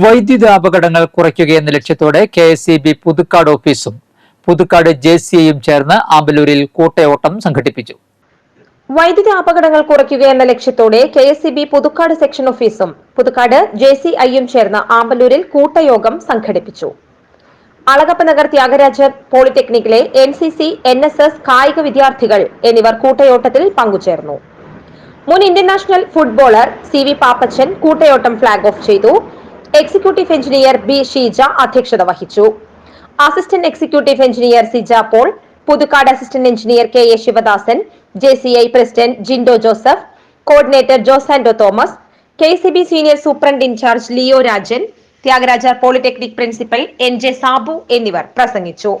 വൈദ്യുത അപകടങ്ങൾ കുറയ്ക്കുകയെന്ന ലക്ഷ്യത്തോടെ K S E B Puthukkad ഓഫീസും പുതുക്കാട് ജെ സി ഐയും ചേർന്ന് ആമ്പലൂരിൽ കൂട്ടയോട്ടം സംഘടിപ്പിച്ചു. വൈദ്യുതി അപകടങ്ങൾ കുറയ്ക്കുക എന്ന ലക്ഷ്യത്തോടെ K S E B Puthukkad section ഓഫീസും പുതുക്കാട് ജെ സി ഐയും ചേർന്ന് ആമ്പലൂരിൽ കൂട്ടയോഗം സംഘടിപ്പിച്ചു. Alagappa Nagar Thyagaraja പോളിടെക്നിക്കിലെ N C C N S S കായിക വിദ്യാർത്ഥികൾ എന്നിവർ കൂട്ടയോട്ടത്തിൽ പങ്കുചേർന്നു. മുൻ Indian national footballer C V Pappachan കൂട്ടയോട്ടം flag off ചെയ്തു. എക്സിക്യൂട്ടീവ് എഞ്ചിനീയർ ബി ഷീജ അധ്യക്ഷത വഹിച്ചു. Assistant executive engineer Sija Paul Puthukkad assistant engineer K A Sivadasan J C I president Jindo Joseph coordinator Josando Thomas K C B senior superintendent incharge Leo Rajan Thyagaraja polytechnic principal N J Sabu എന്നിവർ പ്രസംഗിച്ചു.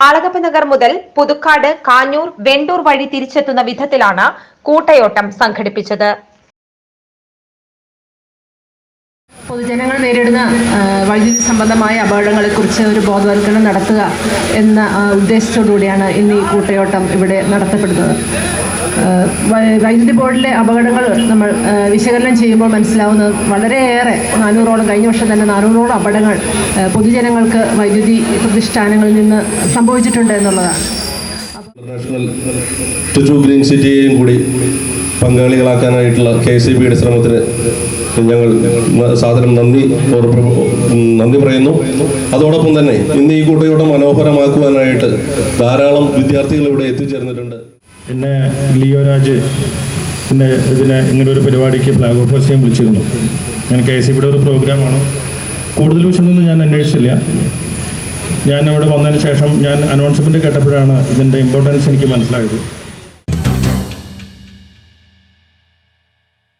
അളകപ്പ് നഗർ മുതൽ പുതുക്കാട് കാഞ്ഞൂർ വെണ്ടൂർ വഴി തിരിച്ചെത്തുന്ന വിധത്തിലാണ് കൂട്ടയോട്ടം സംഘടിപ്പിച്ചത്. പൊതുജനങ്ങൾ നേരിടുന്ന വൈദ്യുതി സംബന്ധമായ അപകടങ്ങളെക്കുറിച്ച് ഒരു ബോധവൽക്കരണം നടത്തുക എന്ന ഉദ്ദേശത്തോടുകൂടിയാണ് ഇന്ന് ഈ കൂട്ടയോട്ടം ഇവിടെ നടത്തപ്പെടുന്നത്. വൈദ്യുതി ബോർഡിലെ അപകടങ്ങൾ നമ്മൾ വിശകലനം ചെയ്യുമ്പോൾ മനസ്സിലാവുന്നത് വളരെയേറെ നാനൂറോളം കഴിഞ്ഞ വർഷം തന്നെ നാനൂറോളം അപകടങ്ങൾ പൊതുജനങ്ങൾക്ക് വൈദ്യുതി പ്രതിഷ്ഠാനങ്ങളിൽ നിന്ന് സംഭവിച്ചിട്ടുണ്ട് എന്നുള്ളതാണ്. ഇന്റർനാഷണൽ ടുജു ഗ്രീൻ സിറ്റിയെയും കൂടി പങ്കാളികളാക്കാനായിട്ടുള്ള കെ സി ബിയുടെ ശ്രമത്തിന് ഞങ്ങൾ സാധനം നന്ദി നന്ദി പറയുന്നു. അതോടൊപ്പം തന്നെ ഇന്ന് ഈ കൂട്ടയോടെ മനോഹരമാക്കുവാനായിട്ട് ധാരാളം വിദ്യാർത്ഥികൾ ഇവിടെ എത്തിച്ചേർന്നിട്ടുണ്ട്. പിന്നെ ലിയോ രാജ് പിന്നെ ഇതിനെ ഇങ്ങനെ ഒരു പരിപാടിക്ക് ഫ്ലാഗ് ഓഫ് ചെയ്യാൻ വിളിച്ചിരുന്നു. ഞാൻ കെ സി ബിയുടെ ഒരു പ്രോഗ്രാമാണ് കൂടുതൽ വിഷയമൊന്നും ഞാൻ അന്വേഷിച്ചില്ല. ഞാൻ അവിടെ വന്നതിന് ശേഷം ഞാൻ അനൗൺസ്മെന്റ് കേട്ടപ്പോഴാണ് ഇതിന്റെ ഇമ്പോർട്ടൻസ് എനിക്ക് മനസ്സിലായത്.